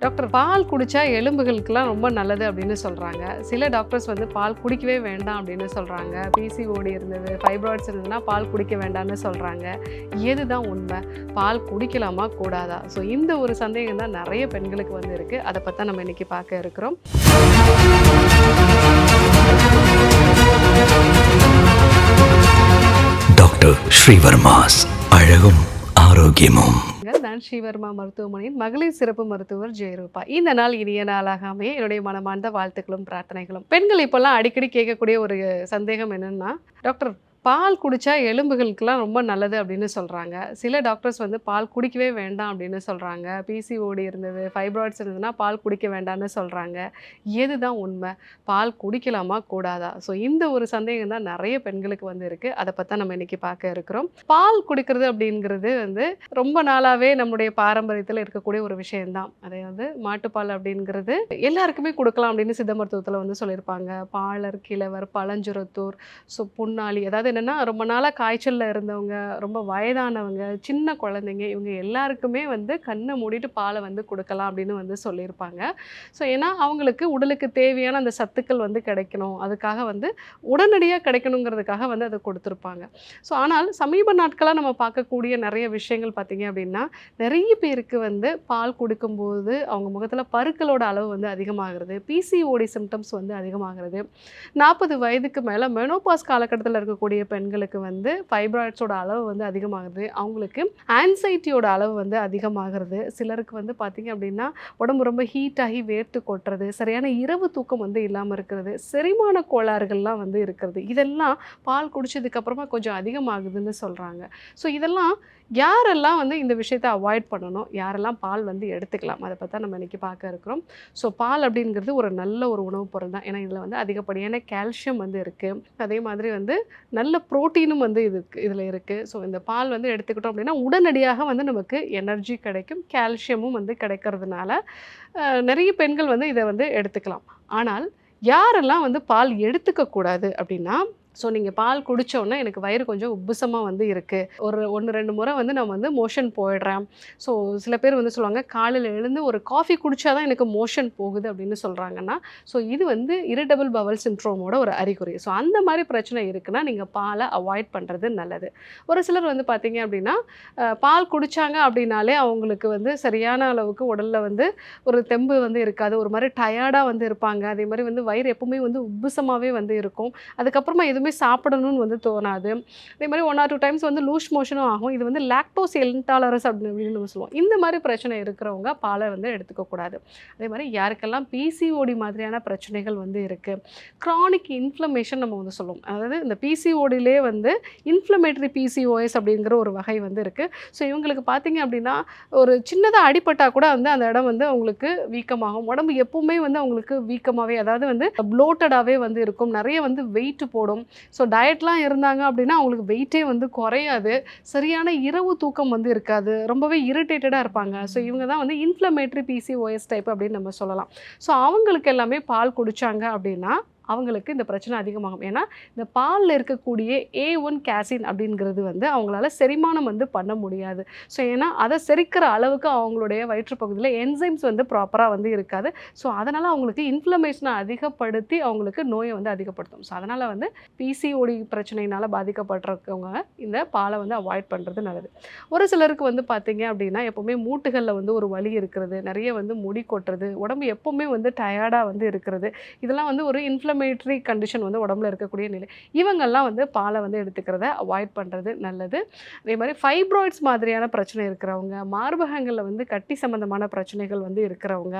Doctor பால் குடித்தா எலும்புகளுக்கெல்லாம் ரொம்ப நல்லது அப்படின்னு சொல்கிறாங்க சில டாக்டர்ஸ் வந்து பால் குடிக்கவே வேண்டாம் அப்படின்னு சொல்கிறாங்க பிசிஓடி இருந்தது ஃபைப்ராய்ட்ஸ் இருந்ததுன்னா பால் குடிக்க வேண்டாம்னு சொல்கிறாங்க எதுதான் உண்மை? பால் குடிக்கலாமா? கூடாதா? ஸோ இந்த ஒரு சந்தேகம் தான் நிறைய பெண்களுக்கு வந்து இருக்குது அதை பற்றி நம்ம இன்றைக்கி பார்க்க இருக்கிறோம். டாக்டர் ஸ்ரீவர்மாஸ் அழகும் ஆரோக்கியமும். நான் ஸ்ரீவர்மா மருத்துவமனையின் மகளிர் சிறப்பு மருத்துவர் ஜெயரூபா. இந்த நாள் இனிய நாளாக அமைய என்னுடைய மனமார்ந்த வாழ்த்துக்களும் பிரார்த்தனைகளும். பெண்கள் இப்போல்லாம் அடிக்கடி கேட்கக்கூடிய ஒரு சந்தேகம் என்னன்னா டாக்டர் பால் குடித்தா எலும்புகளுக்கெல்லாம் ரொம்ப நல்லது அப்படின்னு சொல்கிறாங்க சில டாக்டர்ஸ் வந்து பால் குடிக்கவே வேண்டாம் அப்படின்னு சொல்கிறாங்க பிசிஓடி இருந்தது ஃபைப்ராய்ட்ஸ் இருந்ததுன்னா பால் குடிக்க வேண்டாம்னு சொல்கிறாங்க எது தான் உண்மை? பால் குடிக்கலாமா? கூடாதா? ஸோ இந்த ஒரு சந்தேகம் தான் நிறைய பெண்களுக்கு வந்து இருக்குது அதை பற்றி நம்ம இன்னைக்கு பார்க்க இருக்கிறோம். பால் குடிக்கிறது அப்படிங்கிறது வந்து ரொம்ப நாளாகவே நம்முடைய பாரம்பரியத்தில் இருக்கக்கூடிய ஒரு விஷயம்தான். அதாவது மாட்டுப்பால் அப்படிங்கிறது எல்லாருக்குமே கொடுக்கலாம் அப்படின்னு சித்த மருத்துவத்தில் வந்து சொல்லியிருப்பாங்க. பாலர் கிழவர் பழஞ்சுரத்தூர் ஸோ புண்ணாளி அதாவது என்னென்னா ரொம்ப நாளாக காய்ச்சலில் இருந்தவங்க ரொம்ப வயதானவங்க சின்ன குழந்தைங்க இவங்க எல்லாருக்குமே வந்து கண்ணை மூடிட்டு பாலை வந்து கொடுக்கலாம் அப்படின்னு வந்து சொல்லியிருப்பாங்க. ஸோ ஏன்னா அவங்களுக்கு உடலுக்கு தேவையான அந்த சத்துக்கள் வந்து கிடைக்கணும். அதுக்காக வந்து உடனடியாக கிடைக்கணுங்கிறதுக்காக வந்து அதை கொடுத்துருப்பாங்க. ஸோ ஆனால் சமீப நாட்களாக நம்ம பார்க்கக்கூடிய நிறைய விஷயங்கள் பார்த்தீங்க அப்படின்னா நிறைய பேருக்கு வந்து பால் கொடுக்கும்போது அவங்க முகத்தில் பருக்களோட அளவு வந்து அதிகமாகிறது பிசிஓடி சிம்டம்ஸ் வந்து அதிகமாகிறது. நாற்பது வயதுக்கு மேலே மெனோபாஸ் காலகட்டத்தில் இருக்கக்கூடிய பெண்களுக்கு வந்து ஃபைப்ராய்ட்ஸோட அளவு வந்து அதிகமாகுது. அவங்களுக்கு ஆன்சைட்டியோட அளவு வந்து அதிகமாகிறது. சிலருக்கு வந்து பார்த்திங்க அப்படின்னா உடம்பு ரொம்ப ஹீட் ஆகி வேர்த்து கொட்டுறது சரியான இரவு தூக்கம் வந்து இல்லாமல் இருக்கிறது செரிமான கோளாறுகள்லாம் வந்து இருக்கிறது. இதெல்லாம் பால் குடிச்சதுக்கப்புறமா கொஞ்சம் அதிகமாகுதுன்னு சொல்கிறாங்க ஸோ இதெல்லாம் யாரெல்லாம் வந்து இந்த விஷயத்தை அவாய்ட் பண்ணணும்? யாரெல்லாம் பால் வந்து எடுத்துக்கலாம்? அதை பார்த்தா நம்ம இன்றைக்கி பார்க்க இருக்கிறோம். ஸோ பால் அப்படிங்கிறது ஒரு நல்ல ஒரு உணவுப் பொருள் தான். ஏன்னா இதில் வந்து அதிகப்படியான கால்சியம் வந்து இருக்குது அதே மாதிரி வந்து நல்ல நல்ல ப்ரோட்டீனும் வந்து இது இதில் இருக்குது ஸோ இந்த பால் வந்து எடுத்துக்கிட்டோம் அப்படின்னா உடனடியாக வந்து நமக்கு எனர்ஜி கிடைக்கும் கால்சியமும் வந்து கிடைக்கிறதுனால நிறைய பெண்கள் வந்து இதை வந்து எடுத்துக்கலாம். ஆனால் யாரெல்லாம் வந்து பால் எடுத்துக்கக்கூடாது அப்படின்னா ஸோ நீங்கள் பால் குடித்தோன்னே எனக்கு வயிறு கொஞ்சம் உப்புசமாக வந்து இருக்குது ஒரு ஒன்று ரெண்டு முறை வந்து நான் வந்து மோஷன் போயிடுறேன். ஸோ சில பேர் வந்து சொல்லுவாங்க காலையில் எழுந்து ஒரு காஃபி குடித்தா தான் எனக்கு மோஷன் போகுது அப்படின்னு சொல்கிறாங்கன்னா ஸோ இது வந்து இரிட்டபிள் பவல் சின்ட்ரோமோட ஒரு அறிகுறி. ஸோ அந்த மாதிரி பிரச்சனை இருக்குன்னா நீங்கள் பாலை அவாய்ட் பண்ணுறது நல்லது. ஒரு சிலர் வந்து பார்த்தீங்க அப்படின்னா பால் குடித்தாங்க அப்படின்னாலே அவங்களுக்கு வந்து சரியான அளவுக்கு உடலில் வந்து ஒரு தெம்பு வந்து இருக்காது. ஒரு மாதிரி டயர்டாக வந்து இருப்பாங்க. அதே மாதிரி வந்து வயிறு எப்பவுமே வந்து உப்புசமாகவே வந்து இருக்கும். அதுக்கப்புறமா எதுவுமே போய் சாப்பிடணும்னு வந்து தோணாது. அதே மாதிரி ஒன் ஆர் டூ டைம்ஸ் வந்து லூஸ் மோஷனும் ஆகும். இது வந்து லாக்டோஸ் இன்டாலரன்ஸ் அப்படின்னு அப்படின்னு நம்ம சொல்லுவோம். இந்த மாதிரி பிரச்சனை இருக்கிறவங்க பாலை வந்து எடுத்துக்கக்கூடாது அதே மாதிரி யாருக்கெல்லாம் பிசிஓடி மாதிரியான பிரச்சனைகள் வந்து இருக்குது க்ரானிக் இன்ஃப்ளமேஷன் நம்ம வந்து சொல்லுவோம். அதாவது இந்த பிசிஓடிலே வந்து இன்ஃப்ளமேட்டரி பிசிஓஎஸ் அப்படிங்கிற ஒரு வகை வந்து இருக்குது ஸோ இவங்களுக்கு பார்த்தீங்க அப்படின்னா ஒரு சின்னதாக அடிபட்டால் கூட வந்து அந்த இடம் வந்து அவங்களுக்கு வீக்கமாகும். உடம்பு எப்பவுமே வந்து அவங்களுக்கு வீக்கமாகவே அதாவது வந்து ப்ளோட்டடாகவே வந்து இருக்கும். நிறைய வந்து வெயிட் போடும். ஸோ டயட்லாம் இருந்தாங்க அப்படின்னா அவங்களுக்கு வெயிட்டே வந்து குறையாது. சரியான இரவு தூக்கம் வந்து இருக்காது. ரொம்பவே இரிட்டேட்டடாக இருப்பாங்க. ஸோ இவங்க தான் வந்து இன்ஃப்ளமேட்ரி பிசிஓஎஸ் டைப் அப்படின்னு நம்ம சொல்லலாம். ஸோ அவங்களுக்கு எல்லாமே பால் குடித்தாங்க அப்படின்னா அவங்களுக்கு இந்த பிரச்சனை அதிகமாகும். ஏன்னா இந்த பாலில் இருக்கக்கூடிய ஏ ஒன் கேசின் அப்படிங்கிறது வந்து அவங்களால செரிமானம் வந்து பண்ண முடியாது. ஸோ ஏன்னா அதை செரிக்கிற அளவுக்கு அவங்களுடைய வயிற்றுப்பகுதியில் என்சைம்ஸ் வந்து ப்ராப்பராக வந்து இருக்காது. ஸோ அதனால் அவங்களுக்கு இன்ஃப்ளமேஷனை அதிகப்படுத்தி அவங்களுக்கு நோயை வந்து அதிகப்படுத்தும். ஸோ அதனால் வந்து பிசிஓடி பிரச்சனையினால் பாதிக்கப்பட்டிருக்கவங்க இந்த பாலை வந்து அவாய்ட் பண்ணுறது நல்லது. ஒரு சிலருக்கு வந்து பார்த்தீங்க அப்படின்னா எப்போவுமே மூட்டுகளில் வந்து ஒரு வலி இருக்கிறது நிறைய வந்து முடி கொட்டுறது உடம்பு எப்போவுமே வந்து டயர்டாக வந்து இருக்கிறது. இதெல்லாம் வந்து ஒரு இன்ஃப்ளமேட்ரி கண்டிஷன் வந்து உடம்புல இருக்கக்கூடிய நிலை. இவங்கெல்லாம் வந்து பாலை வந்து எடுத்துக்கிறத அவாய்ட் பண்ணுறது நல்லது. அதே மாதிரி ஃபைப்ராய்ட்ஸ் மாதிரியான பிரச்சனை இருக்கிறவங்க மார்பகங்களில் வந்து கட்டி சம்மந்தமான பிரச்சனைகள் வந்து இருக்கிறவங்க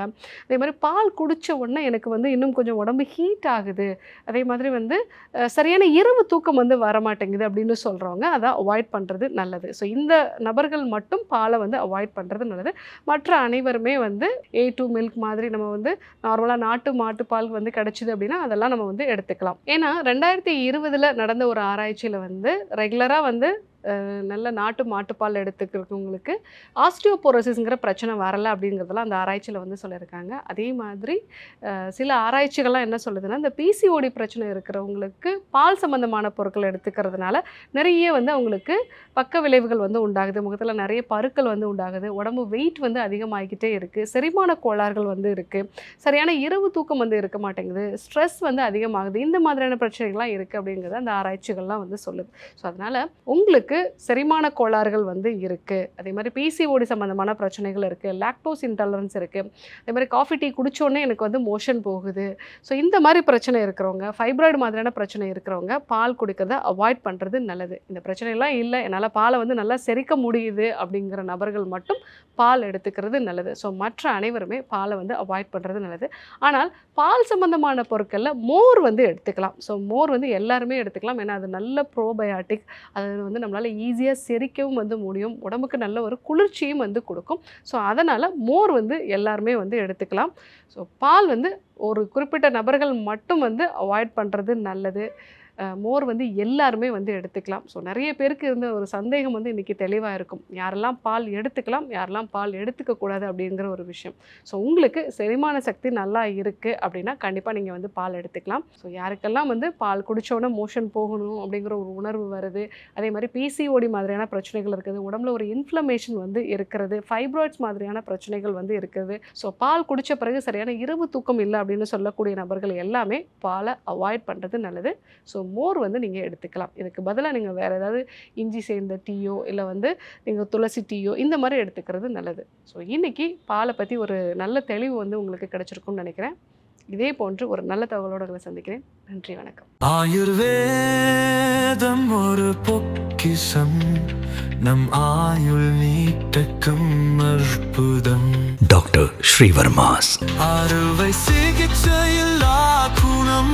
அதே மாதிரி பால் குடித்த உடனே எனக்கு வந்து இன்னும் கொஞ்சம் உடம்பு ஹீட் ஆகுது அதே மாதிரி வந்து சரியான இரவு தூக்கம் வந்து வரமாட்டேங்குது அப்படின்னு சொல்கிறவங்க அதை அவாய்ட் பண்ணுறது நல்லது. ஸோ இந்த நபர்கள் மட்டும் பாலை வந்து அவாய்ட் பண்ணுறது நல்லது. மற்ற அனைவருமே வந்து ஏ டூ மில்க் மாதிரி நம்ம வந்து நார்மலாக நாட்டு மாட்டுப்பால் வந்து கிடச்சிது அப்படின்னா அதெல்லாம் நம்ம வந்து எடுத்துக்கலாம். ஏன்னா ரெண்டாயிரத்தி இருபதில் நடந்த ஒரு ஆராய்ச்சியில் வந்து ரெகுலராக வந்து நல்ல நாட்டு மாட்டுப்பால் எடுத்துக்கிறவங்களுக்கு ஆஸ்டியோபோரோசிஸ்ங்கிற பிரச்சனை வரலை அப்படிங்கிறதெல்லாம் அந்த ஆராய்ச்சியில் வந்து சொல்லியிருக்காங்க. அதே மாதிரி சில ஆராய்ச்சிகள்லாம் என்ன சொல்லுதுன்னா இந்த பிசிஓடி பிரச்சனை இருக்கிறவங்களுக்கு பால் சம்மந்தமான பொருட்கள் எடுத்துக்கிறதுனால நிறைய வந்து அவங்களுக்கு பக்க விளைவுகள் வந்து உண்டாகுது. முகத்தில் நிறைய பருக்கள் வந்து உண்டாகுது. உடம்பு வெயிட் வந்து அதிகமாகிக்கிட்டே இருக்குது செரிமான கோளாறுகள் வந்து இருக்குது சரியான இரவு தூக்கம் வந்து இருக்க மாட்டேங்குது. ஸ்ட்ரெஸ் வந்து அதிகமாகுது. இந்த மாதிரியான பிரச்சனைகள்லாம் இருக்குது அப்படிங்கிறத அந்த ஆராய்ச்சிகள்லாம் வந்து சொல்லுது. ஸோ அதனால் உங்களுக்கு செரிமான கோளாறுகள் வந்து இருக்குது அதே மாதிரி பிசிஓடி சம்மந்தமான பிரச்சனைகள் இருக்குது லாக்டோஸ் இன்டாலரன்ஸ் இருக்குது அதே மாதிரி காஃபி டீ குடித்தோடனே எனக்கு வந்து மோஷன் போகுது. ஸோ இந்த மாதிரி பிரச்சனை இருக்கிறவங்க ஃபைப்ராய்டு மாதிரியான பிரச்சனை இருக்கிறவங்க பால் குடிக்கிறத அவாய்ட் பண்ணுறது நல்லது. இந்த பிரச்சனைலாம் இல்லை என்னால் பாலை வந்து நல்லா செரிக்க முடியுது அப்படிங்கிற நபர்கள் மட்டும் பால் எடுத்துக்கிறது நல்லது. ஸோ மற்ற அனைவருமே பாலை வந்து அவாய்ட் பண்ணுறது நல்லது. ஆனால் பால் சம்மந்தமான பொருட்களில் மோர் வந்து எடுத்துக்கலாம். ஸோ மோர் வந்து எல்லாருமே எடுத்துக்கலாம். ஏன்னா அது நல்ல ப்ரோபயாட்டிக் அது வந்து நம்மளால் ஈஸியாக செரிக்கவும் வந்து முடியும். உடம்புக்கு நல்ல ஒரு குளிர்ச்சியும் வந்து கொடுக்கும். ஸோ அதனால் மோர் வந்து எல்லாருமே வந்து எடுத்துக்கலாம். ஸோ பால் வந்து ஒரு குறிப்பிட்ட நபர்கள் மட்டும் வந்து அவாய்ட் பண்ணுறது நல்லது. மோர் வந்து எல்லாருமே வந்து எடுத்துக்கலாம். ஸோ நிறைய பேருக்கு இருந்த ஒரு சந்தேகம் வந்து இன்றைக்கி தெளிவாக இருக்கும். யாரெல்லாம் பால் எடுத்துக்கலாம் யாரெல்லாம் பால் எடுத்துக்கக்கூடாது அப்படிங்கிற ஒரு விஷயம். ஸோ உங்களுக்கு செரிமான சக்தி நல்லா இருக்குது அப்படின்னா கண்டிப்பாக நீங்கள் வந்து பால் எடுத்துக்கலாம். ஸோ யாருக்கெல்லாம் வந்து பால் குடித்தோடனே மோஷன் போகணும் அப்படிங்கிற ஒரு உணர்வு வருது அதே மாதிரி பிசிஓடி மாதிரியான பிரச்சனைகள் இருக்குது உடம்புல ஒரு இன்ஃப்ளமேஷன் வந்து இருக்கிறது ஃபைப்ராய்ட்ஸ் மாதிரியான பிரச்சனைகள் வந்து இருக்குது. ஸோ பால் குடித்த பிறகு சரியான இரவு தூக்கம் இல்லை அப்படின்னு சொல்லக்கூடிய நபர்கள் எல்லாமே பாலை அவாய்ட் பண்ணுறது நல்லது. ஸோ மோர் வந்து நீங்கள் எடுத்துக்கலாம். இதுக்கு பதிலாக நீங்கள் வேறு ஏதாவது இஞ்சி சேர்ந்த டீயோ இல்லை வந்து நீங்கள் துளசி டீயோ இந்த மாதிரி எடுத்துக்கிறது நல்லது. ஸோ இன்றைக்கி பாலை பற்றி ஒரு நல்ல தெளிவு வந்து உங்களுக்கு கிடைச்சிருக்கும்னு நினைக்கிறேன். இதே போன்று ஒரு நல்ல தகவலோடு உங்களை சந்திக்கிறேன். நன்றி வணக்கம். ஆயுர்வேதம் ஒரு பொக்கிஷம். நம் ஆயுள் நீட்டக்கும் அற்புதம். டாக்டர் ஸ்ரீவர்மாஸ். அறுவை சிகிச்சையில்லா குணம்.